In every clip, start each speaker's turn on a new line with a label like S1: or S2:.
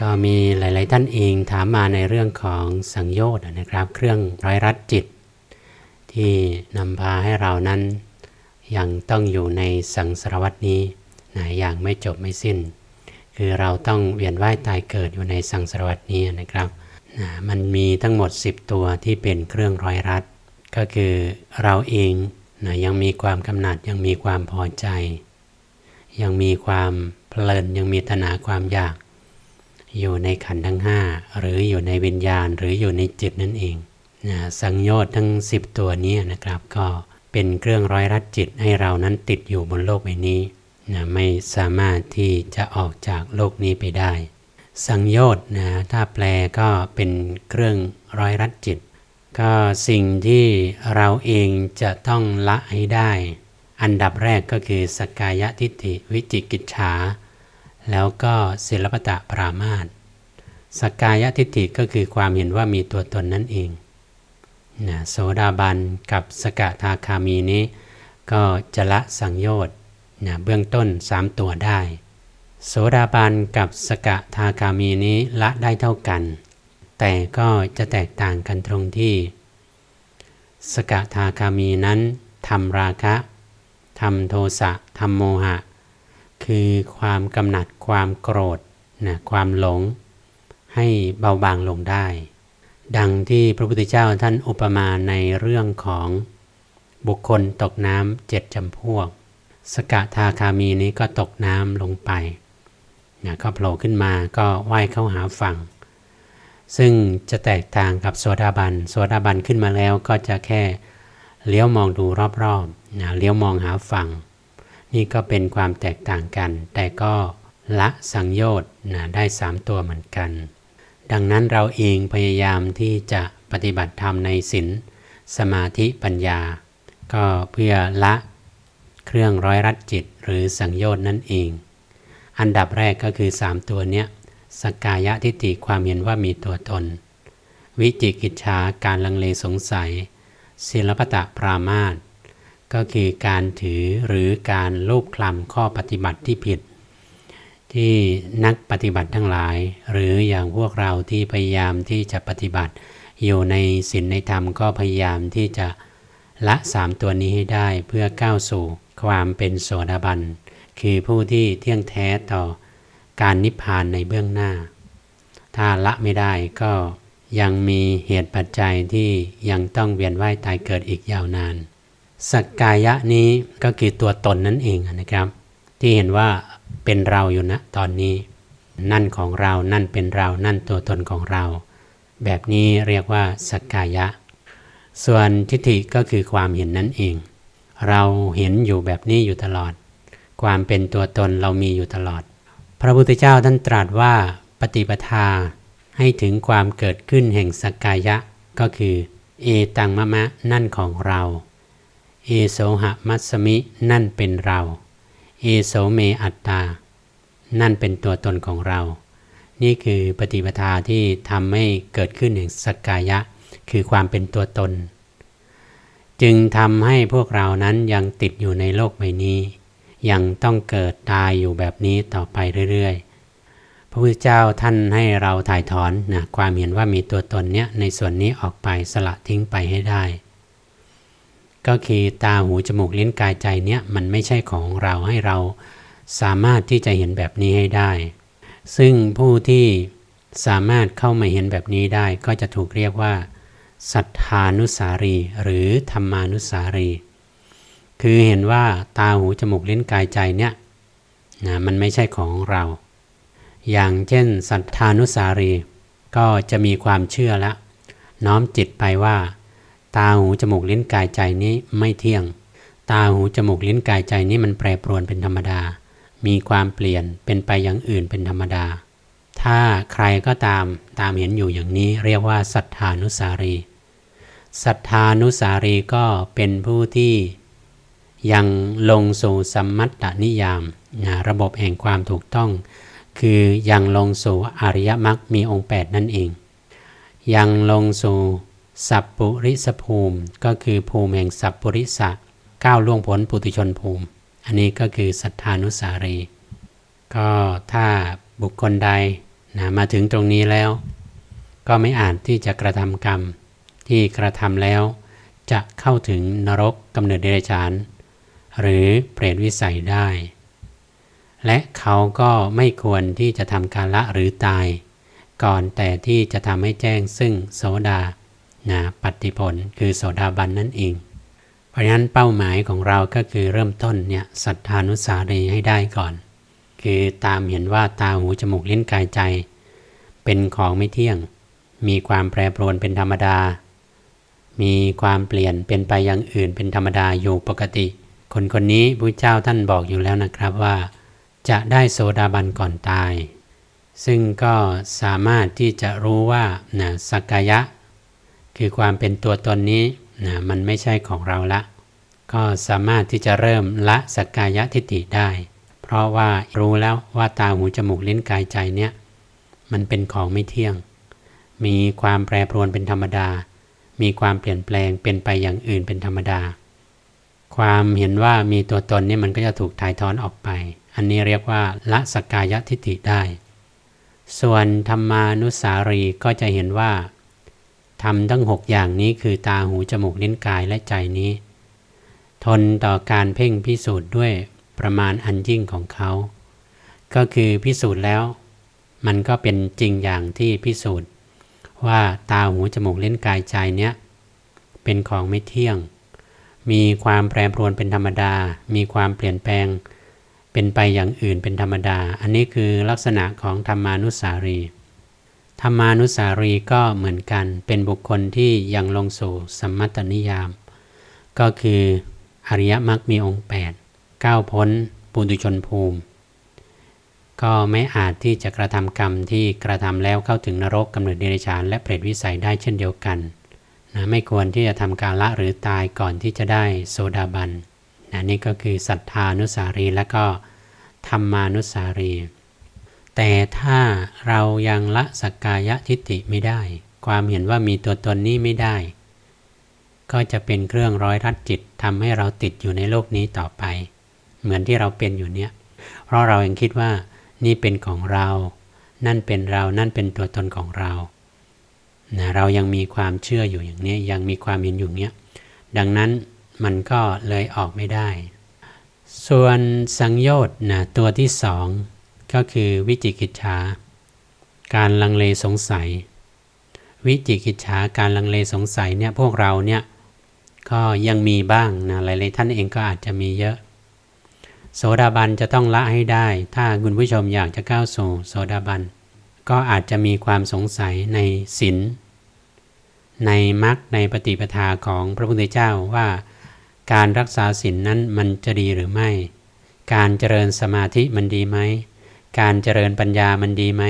S1: ก็มีหลาย ๆ ท่านเองถามมาในเรื่องของสังโยชน์นะครับ เครื่องร้อยรัดจิต ที่นำพาให้เรานั้น ยังต้องอยู่ในสังสารวัตนี้นะอย่างไม่จบไม่สิ้น คือเราต้องเวียนว่ายตายเกิดอยู่ในสังสารวัตนี้นะครับนะมันมีทั้งหมด 10 ตัวที่เป็นเครื่องร้อยรัด ก็คือเราเองนะยังมีความกำหนัดยังมีความพอใจ ยังมีความเพลินยังมีตนาความอยาก อยู่ในขันธ์ทั้ง 5 หรืออยู่ในวิญญาณหรืออยู่ในจิตนั่นเองนะสังโยชน์ทั้ง 10 ตัวนี้นะครับก็เป็นเครื่องร้อยรัดจิตให้เรานั้นติดอยู่บนโลกใบนี้นะไม่สามารถที่จะออกจากโลกนี้ไปได้ สังโยชน์นะถ้าแปลก็เป็นเครื่องร้อยรัดจิต ก็สิ่งที่เราเองจะต้องละให้ได้ อันดับแรกก็คือสกกายทิฏฐิวิจิกิจฉา แล้วก็ศิลปตะปรามาสสกกายทิฏฐิก็คือความเห็นว่ามีตัวตนนั่นเองนะโสดาบันกับสกทาคามีนี้ ก็จะละสังโยชน์นะเบื้องต้น 3 ตัวได้ โสดาบันกับสกทาคามีนี้ละได้เท่ากัน แต่ก็จะแตกต่างกันตรงที่ สกทาคามีนั้นทำราคะทำโทสะทำโมหะ คือความกำหนัดความโกรธนะความหลง ให้เบาบางลงได้ ดังที่พระพุทธเจ้าท่านอุปมาในเรื่องของบุคคลตกน้ำเจ็ดจำพวก สกทาคามีนี้ก็ตกน้ำลงไปนะก็โผล่ขึ้นมาก็ว่ายเข้าหาฝั่ง ซึ่งจะแตกต่างกับโสดาบันโสดาบันขึ้นมาแล้วก็จะแค่เลี้ยวมองดูรอบๆนะเลี้ยวมองหาฝั่ง นี่ก็เป็นความแตกต่างกัน แต่ก็ละสังโยชน์นะได้ 3 ตัวเหมือนกัน ดังนั้นเราเองพยายามที่จะปฏิบัติธรรมในศีลสมาธิปัญญา ก็เพื่อละเครื่องร้อยรัดจิตหรือสังโยชน์นั่นเอง อันดับแรกก็คือ 3 ตัวเนี้ยสกกายะทิฏฐิความเห็นว่ามีตัวตน วิจิกิจฉาการลังเลสงสัยศิลปตะปรามาส ก็คือการถือหรือการลูบคลำข้อปฏิบัติที่ผิด ที่นักปฏิบัติทั้งหลาย หรืออย่างพวกเราที่พยายามที่จะปฏิบัติ อยู่ในศีลในธรรมก็พยายามที่จะละสามตัวนี้ให้ได้เพื่อก้าวสู่ความเป็นโสดาบัน คือผู้ที่เที่ยงแท้ต่อการนิพพานในเบื้องหน้า ถ้าละไม่ได้ก็ยังมีเหตุปัจจัยที่ยังต้องเวียนว่ายตายเกิดอีกยาวนาน สักกายะนี้ก็คือตัวตนนั่นเองนะครับ ที่เห็นว่าเป็นเราอยู่นะตอนนี้ นั่นของเรานั่นเป็นเรานั่นตัวตนของเรา แบบนี้เรียกว่าสักกายะ ส่วนทิฏฐิก็คือความเห็นนั่นเอง เราเห็นอยู่แบบนี้อยู่ตลอด ความเป็นตัวตนเรามีอยู่ตลอด พระพุทธเจ้าท่านตรัสว่าปฏิปทาให้ถึงความเกิดขึ้นแห่งสักกายะ ก็คือ เอตังมะมะนั่นของเรา เอโสหะมัสมิ นั่นเป็นเรา เอโสเมอัตตา นั่นเป็นตัวตนของเรา นี่คือปฏิปทาที่ทำให้เกิดขึ้นแห่งสกกายะ คือความเป็นตัวตน จึงทำให้พวกเรานั้นยังติดอยู่ในโลกใบนี้ ยังต้องเกิดตายอยู่แบบนี้ต่อไปเรื่อยๆ พระพุทธเจ้าท่านให้เราถ่ายถอนนะความเห็นว่ามีตัวตนเนี้ยในส่วนนี้ออกไปสละทิ้งไปให้ได้ ก็คือตาหูจมูกลิ้นกายใจเนี้ยมันไม่ใช่ของเราให้เราสามารถที่จะเห็นแบบนี้ให้ได้ ซึ่งผู้ที่สามารถเข้ามาเห็นแบบนี้ได้ก็จะถูกเรียกว่าสัทธานุสารีหรือธรรมานุสารี คือเห็นว่าตาหูจมูกลิ้นกายใจเนี่ยนะมันไม่ใช่ของเรา อย่างเช่น สัทธานุสารี ก็จะมีความเชื่อแล้วน้อมจิตไปว่า ตาหูจมูกลิ้นกายใจนี้ไม่เที่ยง ตาหูจมูกลิ้นกายใจนี้มันแปรปรวนเป็นธรรมดา มีความเปลี่ยนเป็นไปอย่างอื่นเป็นธรรมดา ถ้าใครก็ตามตามเห็นอยู่อย่างนี้เรียกว่าสัทธานุสารีสัทธานุสารีก็เป็นผู้ที่ยังลงสู่สัมมัตตนิยามนะระบบแห่งความถูกต้อง คือยังลงสู่อริยมรรคมีองค์ 8 นั่นเอง ยังลงสู่ สัพปุริสภูมิ ก็คือภูมิแห่งสัพปุริสะก้าวล่วงพ้นปุตุชนภูมิ อันนี้ก็คือสัทธานุสารี ก็ถ้าบุคคลใดนะมาถึงตรงนี้แล้ว ก็ไม่อาจที่จะกระทำกรรม ที่กระทำแล้ว จะเข้าถึงนรกกำเนิดเดรัจฉาน หรือเปรตวิสัยได้ และเขาก็ไม่ควรที่จะทำการละหรือตาย ก่อนแต่ที่จะทำให้แจ้งซึ่งโสดา นะปฏิผลคือโสดาบันนั่นเอง เพราะฉะนั้นเป้าหมายของเราก็คือเริ่มต้นเนี่ยศรัทธานุสารีให้ได้ก่อน คือตามเห็นว่าตาหูจมูกลิ้นกายใจ เป็นของไม่เที่ยง มีความแปรปรวนเป็นธรรมดา มีความเปลี่ยนเป็นไปอย่างอื่นเป็นธรรมดาอยู่ปกติ คนคนนี้พระเจ้าท่านบอกอยู่แล้วนะครับว่า จะได้โสดาบันก่อนตายซึ่งก็สามารถที่จะรู้ว่านะสักกายะ คือความเป็นตัวตนนี้นะมันไม่ใช่ของเราละ ก็สามารถที่จะเริ่มละสกกายะทิฏฐิได้ เพราะว่ารู้แล้วว่าตาหูจมูกลิ้นกายใจเนี่ยมันเป็นของไม่เที่ยง มีความแปรปรวนเป็นธรรมดา มีความเปลี่ยนแปลงเป็นไปอย่างอื่นเป็นธรรมดา ความเห็นว่ามีตัวตนนี่มันก็จะถูกถ่ายถอนออกไป อันนี้เรียกว่าละสกกายทิฏฐิได้ ส่วนธรรมานุสารีก็จะเห็นว่า ทำทั้งหกอย่างนี้คือตาหูจมูกลิ้นกายและใจนี้ ทนต่อการเพ่งพิสูจน์ด้วยประมาณอันยิ่งของเขา ก็คือพิสูจน์แล้ว มันก็เป็นจริงอย่างที่พิสูจน์ ว่าตาหูจมูกเล่นกายใจเนี้ยเป็นของไม่เที่ยง มีความแปรปรวนเป็นธรรมดา มีความเปลี่ยนแปลง เป็นไปอย่างอื่นเป็นธรรมดา อันนี้คือลักษณะของธรรมานุสารี ธรรมานุสารีก็เหมือนกันเป็นบุคคลที่ยังลงสู่สัมมัตตนิยาม ก็คืออริยมรรคมีองค์8ก้าวพ้นปุถุชนภูมิ ก็ไม่อาจที่จะกระทำกรรมที่กระทำแล้วเข้าถึงนรกกำเนิดเดรัจฉานและเปรตวิสัยได้เช่นเดียวกันนะไม่ควรที่จะทำการละหรือตายก่อนที่จะได้โซดาบันนะนี่ก็คือศรัทธานุสารีและก็ธรรมานุสารี แต่ถ้าเรายังละสักกายทิฏฐิไม่ได้ ความเห็นว่ามีตัวตนนี้ไม่ได้ ก็จะเป็นเครื่องร้อยรัดจิตทำให้เราติดอยู่ในโลกนี้ต่อไป เหมือนที่เราเป็นอยู่เนี้ยเพราะเรายังคิดว่านี่เป็นของเรา นั่นเป็นเรา นั่นเป็นตัวตนของเรานะเรายังมีความเชื่ออยู่อย่างนี้ ยังมีความเห็นอยู่เนี้ย ดังนั้นมันก็เลยออกไม่ได้ ส่วนสังโยชน์นะตัวที่สอง ก็คือวิจิกิจฉาการลังเลสงสัย วิจิกิจฉาการลังเลสงสัยเนี่ยพวกเราเนี่ยก็ยังมีบ้างนะหลายๆท่านเองก็อาจจะมีเยอะ โสดาบันจะต้องละให้ได้ ถ้าคุณผู้ชมอยากจะก้าวสู่โสดาบัน ก็อาจจะมีความสงสัยในศีลในมรรคในปฏิปทาของพระพุทธเจ้าว่าการรักษาศีลนนั้นมันจะดีหรือไม่ การเจริญสมาธิมันดีไหม การเจริญปัญญามันดีไหม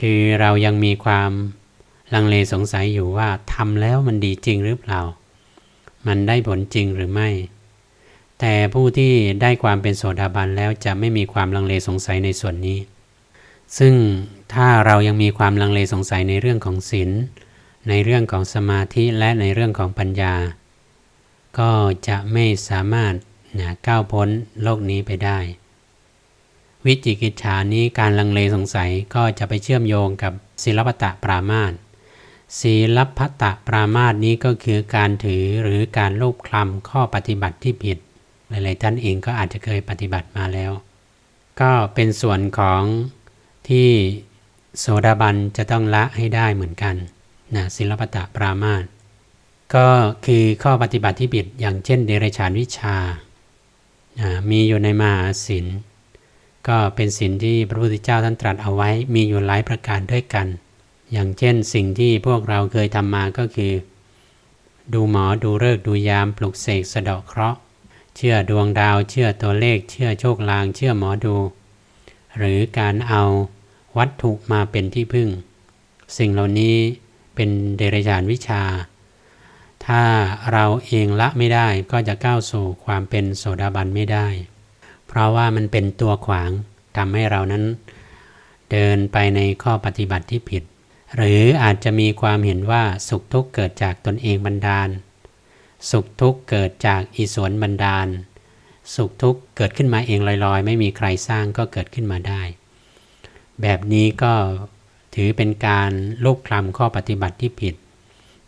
S1: คือเรายังมีความลังเลสงสัยอยู่ว่าทำแล้วมันดีจริงหรือเปล่า มันได้ผลจริงหรือไม่ แต่ผู้ที่ได้ความเป็นโสดาบันแล้วจะไม่มีความลังเลสงสัยในส่วนนี้ ซึ่งถ้าเรายังมีความลังเลสงสัยในเรื่องของศีลในเรื่องของสมาธิและในเรื่องของปัญญา ก็จะไม่สามารถนะก้าวพ้นโลกนี้ไปได้ วิจิกิจฉานี้การลังเลสงสัยก็จะไปเชื่อมโยงกับศิลปตะปรามาตศีลพัตตปรามาสนี้ก็คือการถือหรือการลูบคลำข้อปฏิบัติที่ผิด หลายๆท่านเองก็อาจจะเคยปฏิบัติมาแล้ว ก็เป็นส่วนของที่โสดาบันจะต้องละให้ได้เหมือนกันนะศิลปตะปรามาสก็คือข้อปฏิบัติที่ผิดอย่างเช่น เดรัจฉานวิชา มีอยู่ในมหาศีล ก็เป็นศีลที่พระพุทธเจ้าท่านตรัสเอาไว้มีอยู่หลายประการด้วยกัน อย่างเช่นสิ่งที่พวกเราเคยทำมาก็คือ ดูหมอดูเลิกดูยามปลุกเสกสะเดาะเคราะห์ เชื่อดวงดาว เชื่อตัวเลข เชื่อโชคลาง เชื่อหมอดู หรือการเอาวัตถุมาเป็นที่พึ่ง สิ่งเหล่านี้เป็นเดรัจฉานวิชา ถ้าเราเองละไม่ได้ก็จะก้าวสู่ความเป็นโสดาบันไม่ได้ ราะว่ามันเป็นตัวขวางทำให้เรานั้น เดินไปในข้อปฏิบัติที่ผิด หรืออาจจะมีความเห็นว่าสุขทุกข์เกิดจากตนเองบันดาล สุขทุกข์เกิดจากอิสวนบันดาล สุขทุกข์เกิดขึ้นมาเองลอยๆ ไม่มีใครสร้างก็เกิดขึ้นมาได้ แบบนี้ก็ถือเป็นการลูกคลำข้อปฏิบัติที่ผิด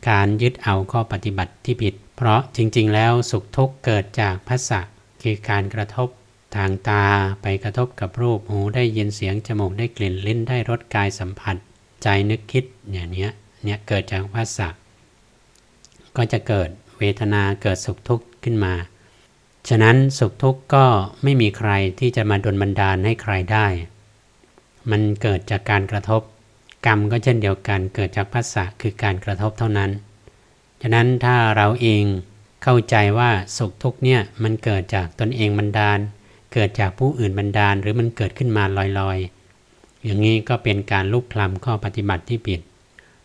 S1: การยึดเอาข้อปฏิบัติที่ผิด เพราะจริงๆ แล้วสุขทุกข์เกิดจากภาษะคือการกระทบ ทางตาไปกระทบกับรูปหูได้ยินเสียงจมูกได้กลิ่นลิ้นได้รสกายสัมผัส ใจนึกคิดอย่างนี้เนี่ยเกิดจากภาษะก็จะเกิดเวทนาเกิดสุขทุกข์ขึ้นมา ฉะนั้นสุขทุกข์ก็ไม่มีใครที่จะมาดลบันดาลให้ใครได้ มันเกิดจากการกระทบ กรรมก็เช่นเดียวกันเกิดจากภาษะคือการกระทบเท่านั้น ฉะนั้นถ้าเราเองเข้าใจว่าสุขทุกข์เนี่ยมันเกิดจากตนเองบันดาล เกิดจากผู้อื่นบันดาลหรือมันเกิดขึ้นมาลอยๆ อย่างนี้ก็เป็นการลุกคลำข้อปฏิบัติที่ผิด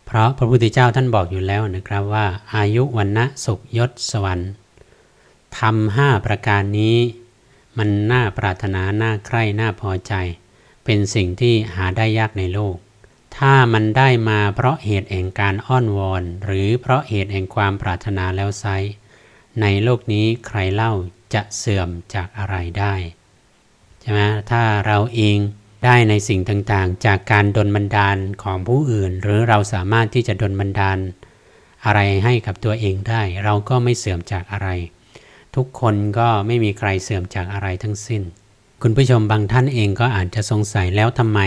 S1: เพราะพระพุทธเจ้าท่านบอกอยู่แล้วนะครับว่า อายุวันนะสุขยศสวรรค์ทำห้าประการนี้ มันน่าปรารถนาน่าใคร่น่าพอใจ เป็นสิ่งที่หาได้ยากในโลก ถ้ามันได้มาเพราะเหตุแห่งการอ้อนวอน หรือเพราะเหตุแห่งความปรารถนาแล้วไซในโลกนี้ใครเล่า จะเสื่อมจากอะไรได้ใช่ไหมถ้าเราเองได้ในสิ่งต่างๆ จากการดลบันดาลของผู้อื่น หรือเราสามารถที่จะดลบันดาล อะไรให้กับตัวเองได้ เราก็ไม่เสื่อมจากอะไร ทุกคนก็ไม่มีใครเสื่อมจากอะไรทั้งสิ้น คุณผู้ชมบางท่านเองก็อาจจะสงสัยแล้วทำไม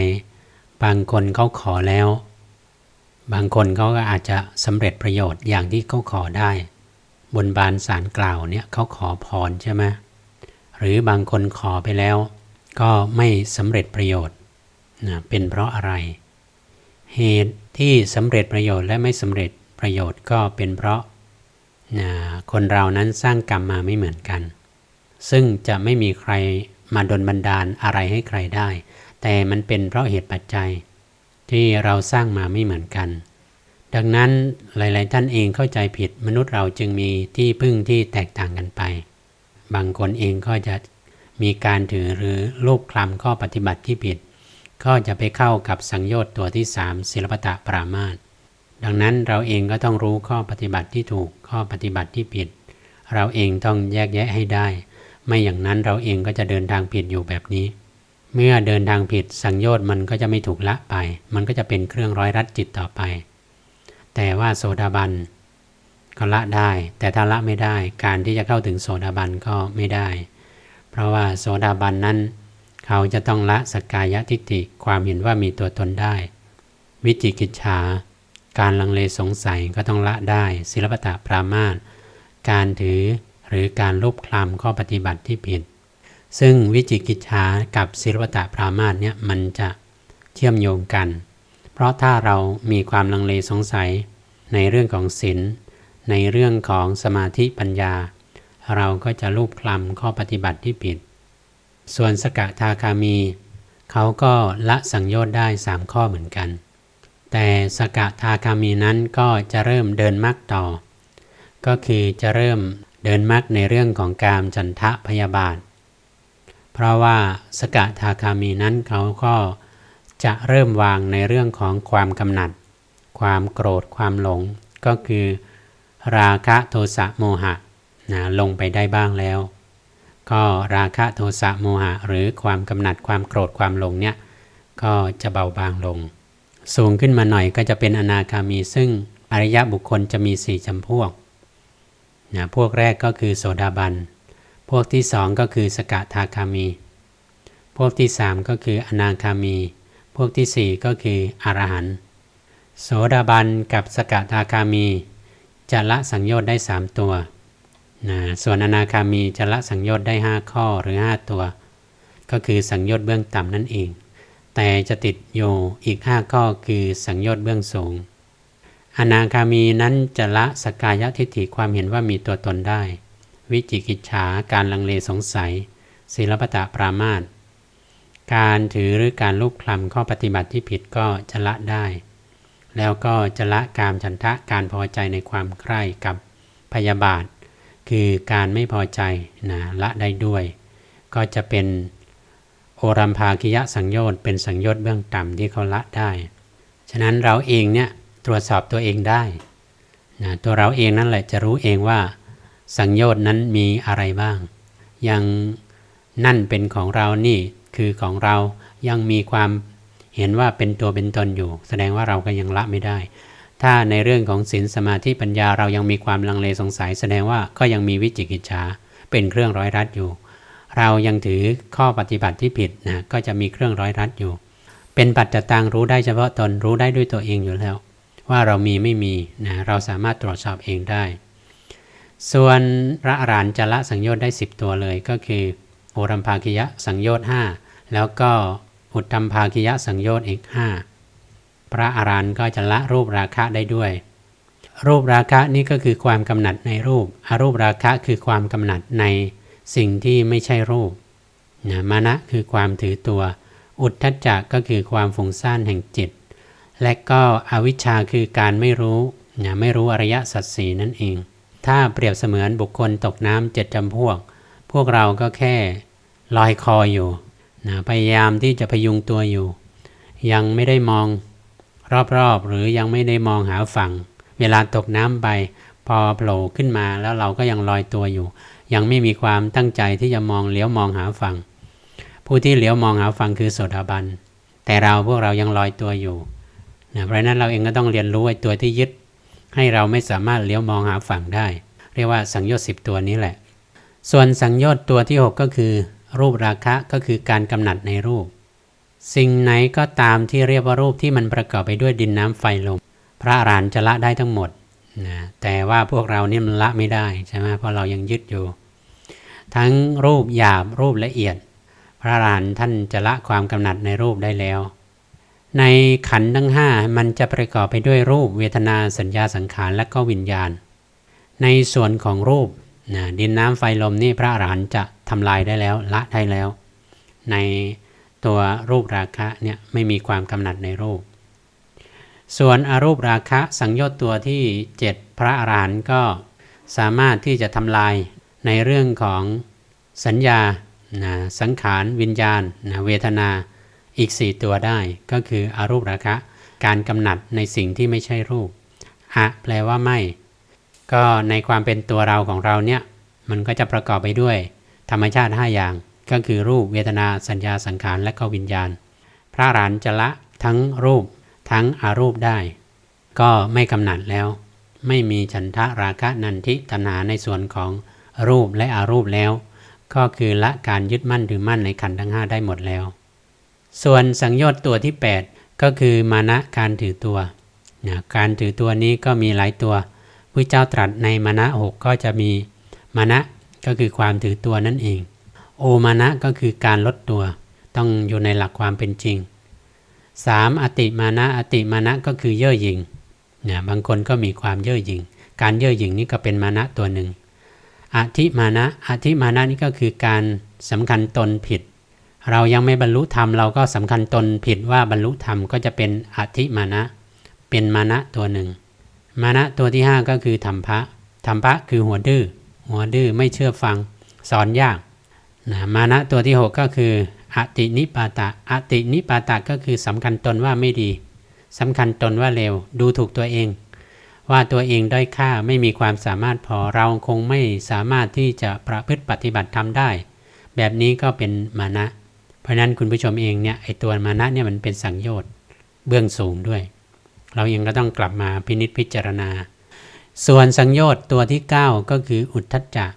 S1: บางคนเขาขอแล้ว บางคนเขาก็อาจจะสำเร็จประโยชน์อย่างที่เขาขอได้ บนบานสารกล่าวเนี่ยเขาขอพรใช่ไหมหรือบางคนขอไปแล้ว ก็ไม่สำเร็จประโยชน์นะเป็นเพราะอะไร เหตุที่สำเร็จประโยชน์และไม่สำเร็จประโยชน์ก็เป็นเพราะนะคนเรานั้นสร้างกรรมมาไม่เหมือนกัน ซึ่งจะไม่มีใครมาดลบันดาลอะไรให้ใครได้ แต่มันเป็นเพราะเหตุปัจจัยที่เราสร้างมาไม่เหมือนกัน ดังนั้นหลาย ๆ ท่านเองเข้าใจผิดมนุษย์เราจึงมีที่พึ่งที่แตกต่างกันไป บางคนเองก็จะมีการถือหรือรูปคลำข้อปฏิบัติที่ผิด ก็จะไปเข้ากับสังโยชน์ตัวที่3ศิลปตะปรามาตดังนั้นเราเองก็ต้องรู้ข้อปฏิบัติที่ถูกข้อปฏิบัติที่ผิด เราเองต้องแยกแยะให้ได้ ไม่อย่างนั้นเราเองก็จะเดินทางผิดอยู่แบบนี้ เมื่อเดินทางผิดสังโยชน์มันก็จะไม่ถูกละไป มันก็จะเป็นเครื่องร้อยรัดจิตต่อไป แต่ว่าโสดาบันก็ละได้ แต่ถ้าละไม่ได้การที่จะเข้าถึงโสดาบันก็ไม่ได้ เพราะว่าโสดาบันนั้น เขาจะต้องละสกกายทิฏฐิความเห็นว่ามีตัวตนได้ วิจิกิจฉาการลังเลสงสัยก็ต้องละได้ ศิลปตะปรามาตการถือหรือการลบคลำข้อปฏิบัติที่ผิด ซึ่งวิจิกิจฉากับศิลปตะปรามาตเนี่ยมันจะเชื่อมโยงกัน เพราะถ้าเรามีความลังเลสงสัยในเรื่องของศีลในเรื่องของสมาธิปัญญา เราก็จะรูปคลำข้อปฏิบัติที่ผิด ส่วนสกทาคามี เขาก็ละสังโยชน์ได้สามข้อเหมือนกัน แต่สกทาคามีนั้นก็จะเริ่มเดินมรรคต่อ ก็คือจะเริ่มเดินมรรคในเรื่องของการจันทะพยาบาท เพราะว่าสกทาคามีนั้นเขาก็ จะเริ่มวางในเรื่องของความกำหนัด ความโกรธความหลง ก็คือ ราคะโทสะโมหะนะลงไปได้บ้างแล้ว ก็ราคะโทสะโมหะ หรือความกำหนัดความโกรธความหลงเนี่ยก็จะเบาบางลง สูงขึ้นมาหน่อยก็จะเป็นอนาคามี ซึ่งอริยะบุคคลจะมีสี่จำพวกนะพวกแรกก็คือโสดาบัน พวกที่สองก็คือสกทาคามี พวกที่สามก็คืออนาคามี พวกที่สี่ก็คืออรหันต์โสดาบันกับสกทาคามีจะละสังโยชน์ได้สามตัวนะส่วนอนาคามีจะละสังโยชน์ได้5ข้อหรือ5ตัว ก็คือสังโยชน์เบื้องต่ำนั่นเอง แต่จะติดโยอีก5ข้อคือสังโยชน์เบื้องสูง อนาคามีนั้นจะละสกายทิฏฐิความเห็นว่ามีตัวตนได้ วิจิกิจฉาการลังเลสงสัย ศิลปตะปรามาต การถือหรือการลูกคลำข้อปฏิบัติที่ผิดก็จะละได้ แล้วก็จะละกามฉันทะการพอใจในความใคร่กับพยาบาท คือการไม่พอใจนะละได้ด้วย ก็จะเป็นโอรัมภาคิยะสังโยชน์เป็นสังโยชน์เบื้องต่ำที่เขาละได้ ฉะนั้นเราเองเนี่ยตรวจสอบตัวเองได้นะตัวเราเองนั่นแหละจะรู้เองว่าสังโยชน์นั้นมีอะไรบ้างยังนั่นเป็นของเรานี่ คือของเรายังมีความเห็นว่าเป็นตัวเป็นตนอยู่ แสดงว่าเราก็ยังละไม่ได้ ถ้าในเรื่องของศีลสมาธิปัญญาเรายังมีความลังเลสงสัย แสดงว่าก็ยังมีวิจิกิจฉาเป็นเครื่องร้อยรัดอยู่ เรายังถือข้อปฏิบัติที่ผิดนะก็จะมีเครื่องร้อยรัดอยู่ เป็นปัจจตังรู้ได้เฉพาะตนรู้ได้ด้วยตัวเองอยู่แล้ว ว่าเรามีไม่มีนะเราสามารถตรวจสอบเองได้ ส่วนพระอรหันต์จะละสังโยชน์ได้ 10 ตัวเลยก็คือโอรัมภาคิยะสังโยชน์5 แล้วก็อุตตัมภาคิยะสังโยชน์อีก5พระอรันต์ก็จะละรูปราคะได้ด้วย รูปราคะนี่ก็คือความกำหนัดในรูปอารูปราคะคือความกำหนัดในสิ่งที่ไม่ใช่รูปนะมานะคือความถือตัว อุทธัจจะก็คือความฝุ่งซ่านแห่งจิต และก็อวิชชาคือการไม่รู้นะไม่รู้อริยสัจสีนั่นเอง ถ้าเปรียบเสมือนบุคคลตกน้ำเจ็ดจำพวก พวกเราก็แค่ลอยคออยู่ นะพยายามที่จะพยุงตัวอยู่ ยังไม่ได้มองรอบๆ หรือยังไม่ได้มองหาฝั่ง เวลาตกน้ำไปพอโผล่ขึ้นมาแล้วเราก็ยังลอยตัวอยู่ ยังไม่มีความตั้งใจที่จะมองเลี้ยวมองหาฝั่ง ผู้ที่เลี้ยวมองหาฝั่งคือโสดาบัน แต่เราพวกเรายังลอยตัวอยู่นะเพราะนั้นเราเองก็ต้องเรียนรู้ไอ้ตัวที่ยึด ให้เราไม่สามารถเลี้ยวมองหาฝั่งได้ เรียกว่าสังโยชน์สิบตัวนี้แหละ ส่วนสังโยชน์ตัวที่ 6 ก็คือ รูปราคะก็คือการกำหนัดในรูป สิ่งไหนก็ตามที่เรียกว่ารูปที่มันประกอบไปด้วยดินน้ำไฟลม พระอรหันต์จะละได้ทั้งหมดนะแต่ว่าพวกเราเนี่มันละไม่ได้ใช่ไหมเพราะเรายังยึดอยู่ ทั้งรูปหยาบรูปละเอียด พระอรหันต์ท่านจะละความกำหนัดในรูปได้แล้ว ในขันธ์ทั้งห้ามันจะประกอบไปด้วยรูปเวทนาสัญญาสังขารและก็วิญญาณ ในส่วนของรูป นะดินน้ำไฟลมนี่พระอรหันต์จะทำลายได้แล้วละได้แล้ว ในตัวรูปราคะเนี่ยไม่มีความกำหนัดในรูป ส่วนอรูปราคะสังโยชน์ตัวที่ 7 พระอรหันต์ก็สามารถที่จะทำลายในเรื่องของสัญญานะสังขารวิญญาณนะเวทนาอีก 4 ตัวได้ ก็คืออรูปราคะ การกำหนัดในสิ่งที่ไม่ใช่รูปอะแปลว่าไม่ ก็ในความเป็นตัวเราของเราเนี่ยมันก็จะประกอบไปด้วย ธรรมชาติ 5 อย่าง ก็คือรูปเวทนาสัญญาสังขารและก็วิญญาณ พระรหันต์จะละทั้งรูปทั้งอารูปได้ ก็ไม่กำหนัดแล้ว ไม่มีฉันทะราคะนันทิตัณหาในส่วนของรูปและอารูปแล้ว ก็คือละการยึดมั่นถือมั่นในขันธ์ทั้ง 5 ได้หมดแล้ว ส่วนสังโยชน์ตัวที่ 8 ก็คือมานะการถือตัวนะการถือตัวนี้ก็มีหลายตัว พระเจ้าตรัสในมานะหกก็จะมีมานะก็คือความถือตัวนั่นเอง โอมานะก็คือการลดตัว ต้องอยู่ในหลักความเป็นจริง 3. อติมานะอติมานะก็คือเย่อหยิ่งเนี่ยบางคนก็มีความเย่อหยิ่ง การเย่อหยิ่งนี่ก็เป็นมานะตัวหนึ่งอธิมานะอธิมานะนี่ก็คือการสำคัญตนผิด เรายังไม่บรรลุธรรมเราก็สำคัญตนผิดว่าบรรลุธรรมก็จะเป็นอธิมานะ เป็นมานะตัวหนึ่ง มานะตัวที่ 5 ก็คือธรรมภะธรรมภะคือหัวดื้อหัวดื้อไม่เชื่อฟังสอนยากนะมานะตัวที่ 6 ก็คืออตินิปาตะอตินิปาตะก็คือสำคัญตนว่าไม่ดีสำคัญตนว่าเลวดูถูกตัวเอง ว่าตัวเองด้อยค่าไม่มีความสามารถพอเราคงไม่สามารถที่จะประพฤติปฏิบัติทำได้ แบบนี้ก็เป็นมานะ เพราะนั้นคุณผู้ชมเองเนี่ยไอตัวมานะเนี่ยมันเป็นสังโยชน์เบื้องสูงด้วย เราเองก็ต้องกลับมาพินิจพิจารณา ส่วนสังโยชน์ตัวที่ 9 ก็คืออุทธัจจะ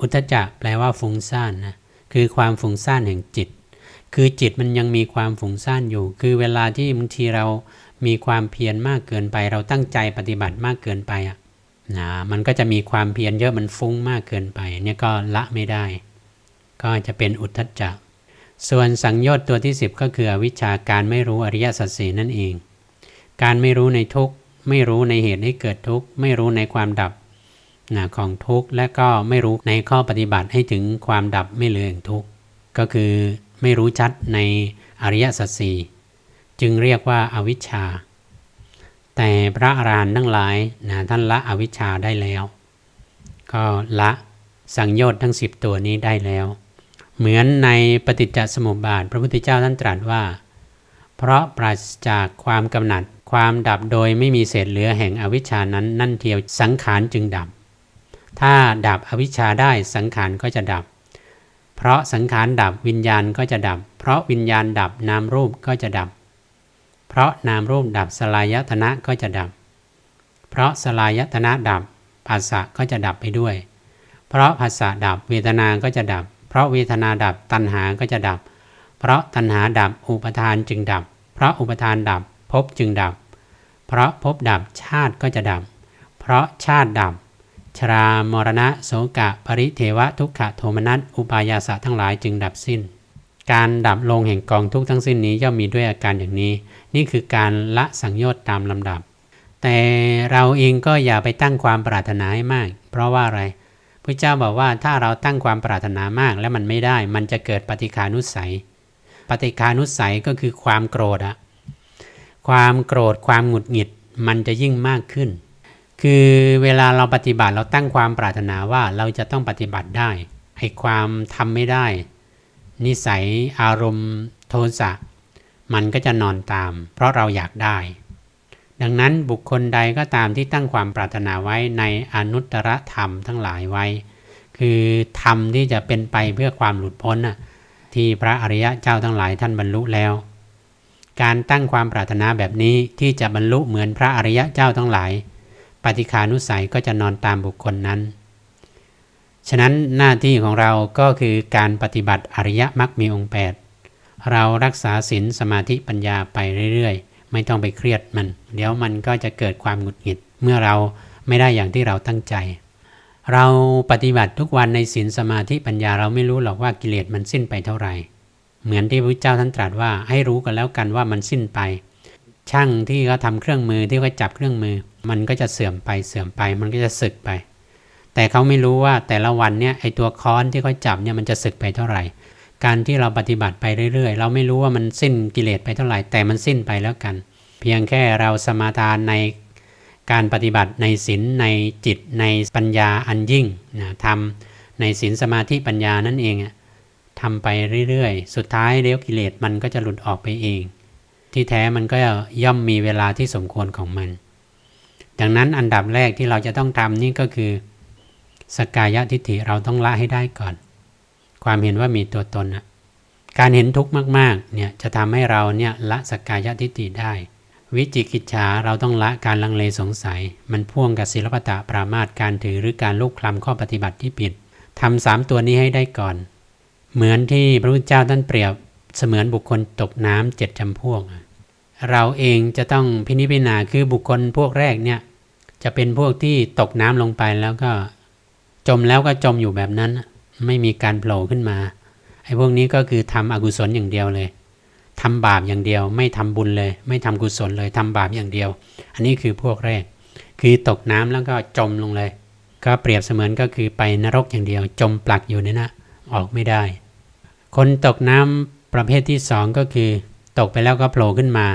S1: อุทธัจจะแปลว่าฟุ้งซ่านนะคือความฟุ้งซ่านแห่งจิต คือจิตมันยังมีความฟุ้งซ่านอยู่ คือเวลาที่บางทีเรามีความเพียรมากเกินไป เราตั้งใจปฏิบัติมากเกินไปอะนะมันก็จะมีความเพียรเยอะมันฟุ้งมากเกินไปเนี่ยก็ละไม่ได้ ก็จะเป็นอุทธัจจะส่วนสังโยชน์ตัวที่ 10 ก็คืออวิชชาการไม่รู้อริยสัจสีนั่นเอง การไม่รู้ในทุกข์ไม่รู้ในเหตุให้เกิดทุกข์ไม่รู้ในความดับนะของทุกข์และก็ไม่รู้ในข้อปฏิบัติให้ถึงความดับไม่เหลือแห่งทุกข์ก็คือไม่รู้ชัดในอริยสัจสี่จึงเรียกว่าอาวิชชา แต่พระอรหันต์ทั้งหลายนะท่านละอวิชชาได้แล้ว ก็ละสังโยชน์ทั้ง 10 ตัวนี้ได้แล้ว เหมือนในปฏิจจสมุปบาท พระพุทธเจ้าท่านตรัสว่า เพราะปราศจากความกำหนัด ความดับโดยไม่มีเศษเหลือแห่งอวิชชานั้นนั่นเทียวสังขารจึงดับ ถ้าดับอวิชชาได้สังขารก็จะดับ เพราะสังขารดับวิญญาณก็จะดับ เพราะวิญญาณดับนามรูปก็จะดับ เพราะนามรูปดับสลายตนะก็จะดับ เพราะสลายตนะดับภาษะก็จะดับไปด้วย เพราะภาษะดับเวทนา ก็จะดับ เพราะเวทนาดับตัณหาก็จะดับ เพราะตัณหาดับอุปทานจึงดับ เพราะอุปทานดับภพจึงดับ เพราะภพดับชาติก็จะดับ เพราะชาติดับ ชรามรณะโสกะปริเทวะทุกขะโทมนัสอุปายาสะทั้งหลายจึงดับสิ้น การดับลงแห่งกองทุกข์ทั้งสิ้นนี้ย่อมมีด้วยอาการอย่างนี้ นี่คือการละสังโยชน์ตามลำดับ แต่เราเองก็อย่าไปตั้งความปรารถนาให้มาก เพราะว่าอะไรพระเจ้าบอกว่าถ้าเราตั้งความปรารถนามากแล้วมันไม่ได้ มันจะเกิดปฏิคานุสัย ปฏิคานุสัยก็คือความโกรธอะความโกรธความหงุดหงิดมันจะยิ่งมากขึ้น คือเวลาเราปฏิบัติเราตั้งความปรารถนาว่าเราจะต้องปฏิบัติได้ไอ้ความทำไม่ได้ นิสัยอารมณ์โทสะมันก็จะนอนตาม เพราะเราอยากได้ ดังนั้นบุคคลใดก็ตามที่ตั้งความปรารถนาไว้ในอนุตตรธรรมทั้งหลายไว้ คือธรรมที่จะเป็นไปเพื่อความหลุดพ้นน่ะ ที่พระอริยะเจ้าทั้งหลายท่านบรรลุแล้ว การตั้งความปรารถนาแบบนี้ที่จะบรรลุเหมือนพระอริยะเจ้าทั้งหลาย ปฏิคานุสัยก็จะนอนตามบุคคลนั้น ฉะนั้นหน้าที่ของเราก็คือการปฏิบัติอริยมรรคมีองค์ 8 เรารักษาศีลสมาธิปัญญาไปเรื่อยๆ ไม่ต้องไปเครียดมัน เดี๋ยวมันก็จะเกิดความหงุดหงิดเมื่อเราไม่ได้อย่างที่เราตั้งใจ เราปฏิบัติทุกวันในศีลสมาธิปัญญาเราไม่รู้หรอกว่ากิเลสมันสิ้นไปเท่าไหร่ เหมือนที่พระเจ้าท่านตรัสว่าให้รู้กันแล้วกันว่ามันสิ้นไป ช่างที่เขาทำเครื่องมือที่เขาจับเครื่องมือ มันก็จะเสื่อมไปเสื่อมไป มันก็จะสึกไป แต่เขาไม่รู้ว่าแต่ละวันเนี่ยไอตัวค้อนที่เขาจับเนี่ยมันจะสึกไปเท่าไหร่ การที่เราปฏิบัติไปเรื่อย ๆ เราไม่รู้ว่ามันสิ้นกิเลสไปเท่าไหร่ แต่มันสิ้นไปแล้วกัน เพียงแค่เราสมาทานใน การปฏิบัติในศีลในจิตในปัญญาอันยิ่งนะทำในศีลสมาธิปัญญานั่นเองทำไปเรื่อยๆ สุดท้ายเดี๋ยวกิเลสมันก็จะหลุดออกไปเอง ที่แท้มันก็ย่อมมีเวลาที่สมควรของมัน ดังนั้นอันดับแรกที่เราจะต้องทำนี่ก็คือสกายทิฏฐิเราต้องละให้ได้ก่อน ความเห็นว่ามีตัวตนนะการเห็นทุกข์มากๆเนี่ยจะทำให้เราเนี่ยละสกายทิฏฐิได้ วิจิกิจฉาเราต้องละการลังเลสงสัย มันพ่วงกับศิลปตะปรามาตการถือหรือการลูกคลำข้อปฏิบัติที่ผิดทำสามตัวนี้ให้ได้ก่อน เหมือนที่พระพุทธเจ้าท่านเปรียบเสมือนบุคคลตกน้ำเจ็ดจำพวก เราเองจะต้องพินิจพิจารณาคือบุคคลพวกแรกเนี่ยจะเป็นพวกที่ตกน้ำลงไปแล้วก็ จมแล้วก็จมอยู่แบบนั้น ไม่มีการโผล่ขึ้นมาไอ้พวกนี้ก็คือทำอกุศลอย่างเดียวเลย ทำบาปอย่างเดียว ไม่ทำบุญเลย ไม่ทำกุศลเลยทำบาปอย่างเดียว อันนี้คือพวกแรก คือตกน้ำแล้วก็จมลงเลย ก็เปรียบเสมือนก็คือไปนรกอย่างเดียว จมปลักอยู่ในนะออกไม่ได้ คนตกน้ำประเภทที่สองก็คือ ตกไปแล้วก็โผล่ขึ้นมา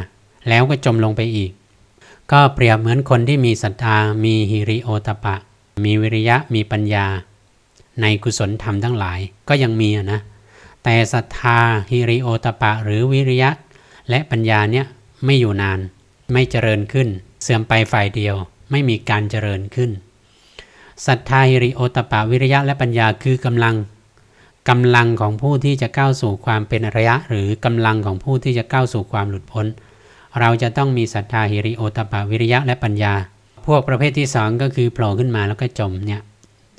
S1: แล้วก็จมลงไปอีก ก็เปรียบเหมือนคนที่มีศรัทธามีฮิริโอตปะ มีวิริยะมีปัญญา ในกุศลธรรมทั้งหลายก็ยังมีนะ แต่ศรัทธาฮิริโอตปะหรือวิริยะ และปัญญาเนี่ยไม่อยู่นาน ไม่เจริญขึ้น เสื่อมไปฝ่ายเดียว ไม่มีการเจริญขึ้นศรัทธาฮิริโอตปะวิริยะและปัญญาคือกำลังกำลังของผู้ที่จะก้าวสู่ความเป็นอริยะ หรือกำลังของผู้ที่จะก้าวสู่ความหลุดพ้น เราจะต้องมีศรัทธาฮิริโอตปะวิริยะและปัญญา พวกประเภทที่สองก็คือโผล่ขึ้นมาแล้วก็จมเนี่ย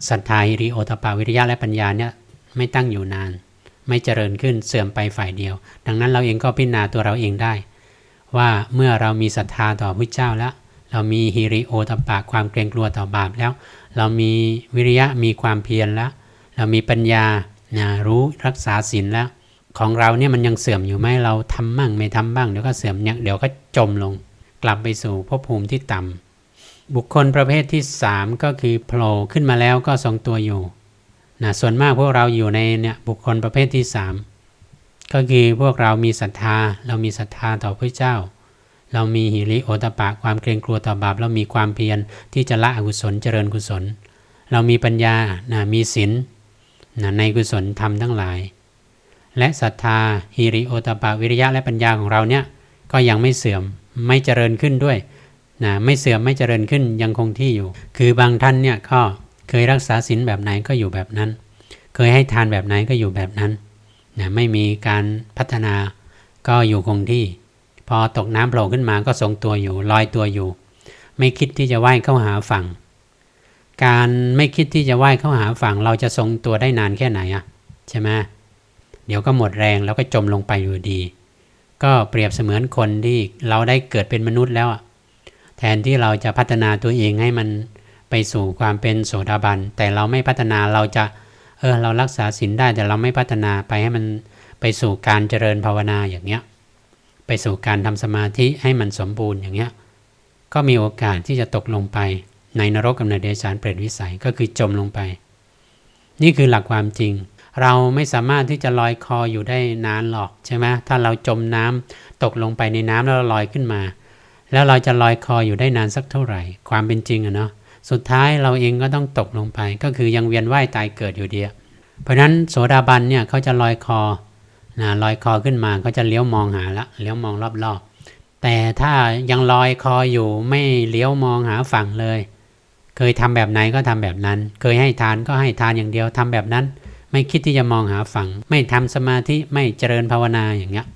S1: ศรัทธาฮิริโอตปาวิริยะและปัญญาเนี่ยไม่ตั้งอยู่นาน ไม่เจริญขึ้นเสื่อมไปฝ่ายเดียว ดังนั้นเราเองก็พิจารณาตัวเราเองได้ ว่าเมื่อเรามีศรัทธาต่อพระเจ้าแล้ว เรามีฮิริโอตปาความเกรงกลัวต่อบาปแล้ว เรามีวิริยะมีความเพียรแล้ว เรามีปัญญานะรู้รักษาศีลแล้ว ของเราเนี่ยมันยังเสื่อมอยู่ไหมเราทำบ้างไม่ทำบ้างเดี๋ยวก็เสื่อมเนี่ยเดี๋ยวก็จมลง กลับไปสู่ภพภูมิที่ต่ำบุคคลประเภทที่ 3 ก็คือโผล่ขึ้นมาแล้วก็ทรงตัวอยู่ นะส่วนมากพวกเราอยู่ในเนี่ยบุคคลประเภทที่ 3 ก็คือพวกเรามีศรัทธา เรามีศรัทธาต่อพระเจ้า เรามีหิริโอตปะความเกรงกลัวต่อบาปเรามีความเพียรที่จะละอกุศลเจริญกุศล เรามีปัญญานะมีศีลนะในกุศลธรรมทั้งหลาย และศรัทธาหิริโอตปะวิริยะและปัญญาของเราเนี่ยก็ยังไม่เสื่อมไม่เจริญขึ้นด้วยนะไม่เสื่อมไม่เจริญขึ้นยังคงที่อยู่ คือบางท่านเนี่ยก็ เคยรักษาศีลแบบไหนก็อยู่แบบนั้น เคยให้ทานแบบไหนก็อยู่แบบนั้นนะไม่มีการพัฒนาก็อยู่คงที่ พอตกน้ำโผล่ขึ้นมาก็ทรงตัวอยู่ลอยตัวอยู่ ไม่คิดที่จะว่ายเข้าหาฝั่ง การไม่คิดที่จะว่ายเข้าหาฝั่ง เราจะทรงตัวได้นานแค่ไหนอะใช่ไหมเดี๋ยวก็หมดแรงแล้วก็จมลงไปอยู่ดี ก็เปรียบเสมือนคนที่เราได้เกิดเป็นมนุษย์แล้วอะแทนที่เราจะพัฒนาตัวเองให้มัน ไปสู่ความเป็นโสดาบัน แต่เราไม่พัฒนาเราจะเออเรารักษาศีลได้แต่เราไม่พัฒนาไปให้มันไปสู่การเจริญภาวนาอย่างเงี้ยไปสู่การทำสมาธิให้มันสมบูรณ์อย่างเงี้ยก็มีโอกาสที่จะตกลงไปในนรกกำเนิดเดชานเปรตวิสัยก็คือจมลงไป นี่คือหลักความจริง เราไม่สามารถที่จะลอยคออยู่ได้นานหรอกใช่ไหมถ้าเราจมน้ำตกลงไปในน้ำแล้วลอยขึ้นมา แล้วเราจะลอยคออยู่ได้นานสักเท่าไหร่ ความเป็นจริงอะเนาะ สุดท้ายเราเองก็ต้องตกลงไป ก็คือยังเวียนว่ายตายเกิดอยู่เดียวเพราะนั้นโสดาบันเนี่ยเขาจะลอยคอนะลอยคอขึ้นมาเขาจะเลี้ยวมองหาละเลี้ยวมองรอบๆ แต่ถ้ายังลอยคออยู่ไม่เลี้ยวมองหาฝั่งเลย เคยทำแบบไหนก็ทำแบบนั้น เคยให้ทานก็ให้ทานอย่างเดียวทำแบบนั้น ไม่คิดที่จะมองหาฝั่ง ไม่ทำสมาธิไม่เจริญภาวนาอย่างเงี้ย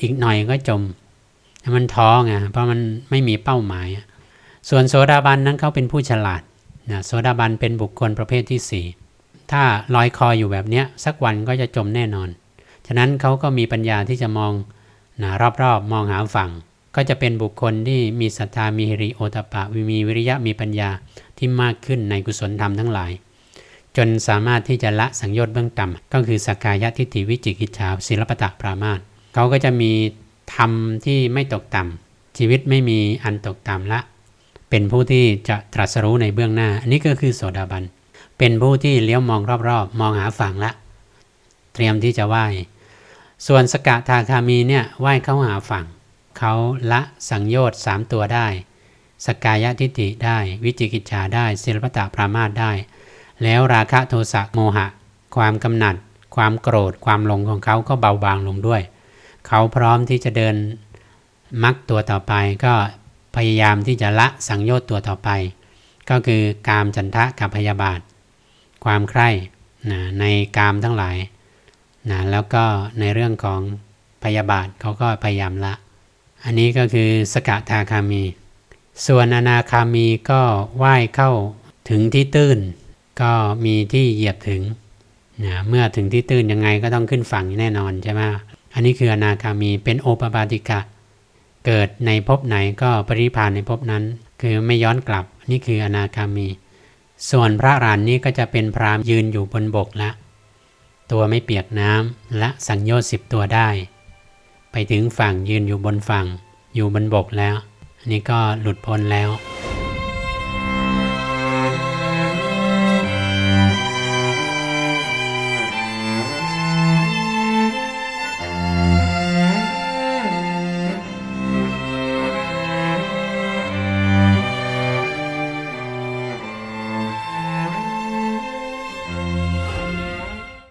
S1: อีกหน่อยก็จม มันท้อไงเพราะมันไม่มีเป้าหมาย ส่วนโสดาบันนั้นเขาเป็นผู้ฉลาดนะโสดาบันเป็นบุคคลประเภทที่สี่ถ้าลอยคออยู่แบบเนี้ยสักวันก็จะจมแน่นอน ฉะนั้นเขาก็มีปัญญาที่จะมองนะรอบๆมองหาฝั่ง ก็จะเป็นบุคคลที่มีศรัทธามีฮิริโอตปะมีวิริยะมีปัญญาที่มากขึ้นในกุศลธรรมทั้งหลาย จนสามารถที่จะละสังโยชน์เบื้องต่ำก็คือสกกายะทิฏฐิวิจิกิจฉาศิลปตะปรามาสเขาก็จะมีธรรมที่ไม่ตกต่ำชีวิตไม่มีอันตกต่ำละ เป็นผู้ที่จะตรัสรู้ในเบื้องหน้า อันนี้ก็คือโสดาบัน เป็นผู้ที่เลี้ยวมองรอบๆ มองหาฝั่งละ เตรียมที่จะไหว้ ส่วนสกทาคามีเนี่ยไหว้เข้าหาฝั่ง เขาละสังโยชน์สามตัวได้ สกายทิฏฐิได้ วิจิกิจฉาได้ศิลปตะปรามาสได้ แล้วราคะโทสะโมหะ ความกำหนัด ความโกรธ ความหลงของเขาก็เบาบางลงด้วย เขาพร้อมที่จะเดินมรรคตัวต่อไปก็ พยายามที่จะละสังโยชน์ตัวต่อไป ก็คือกามจันทะกับพยาบาท ความใคร่นะในกามทั้งหลายนะแล้วก็ในเรื่องของพยาบาทเขาก็พยายามละ อันนี้ก็คือสกทาคามี ส่วนอนาคามีก็ว่ายเข้าถึงที่ตื้น ก็มีที่เหยียบถึงนะเมื่อถึงที่ตื้นยังไงก็ต้องขึ้นฝั่งแน่นอนใช่ไหมอันนี้คืออนาคามีเป็นโอปปาติกะ เกิดในภพไหนก็ปริพานในภพนั้น คือไม่ย้อนกลับนี่คืออนาคามี ส่วนพระรานนี้ก็จะเป็นพรามยืนอยู่บนบกละ ตัวไม่เปียกน้ำและสังโยชน์สิบตัวได้ ไปถึงฝั่งยืนอยู่บนฝั่ง อยู่บนบกแล้ว อันนี้ก็หลุดพ้นแล้ว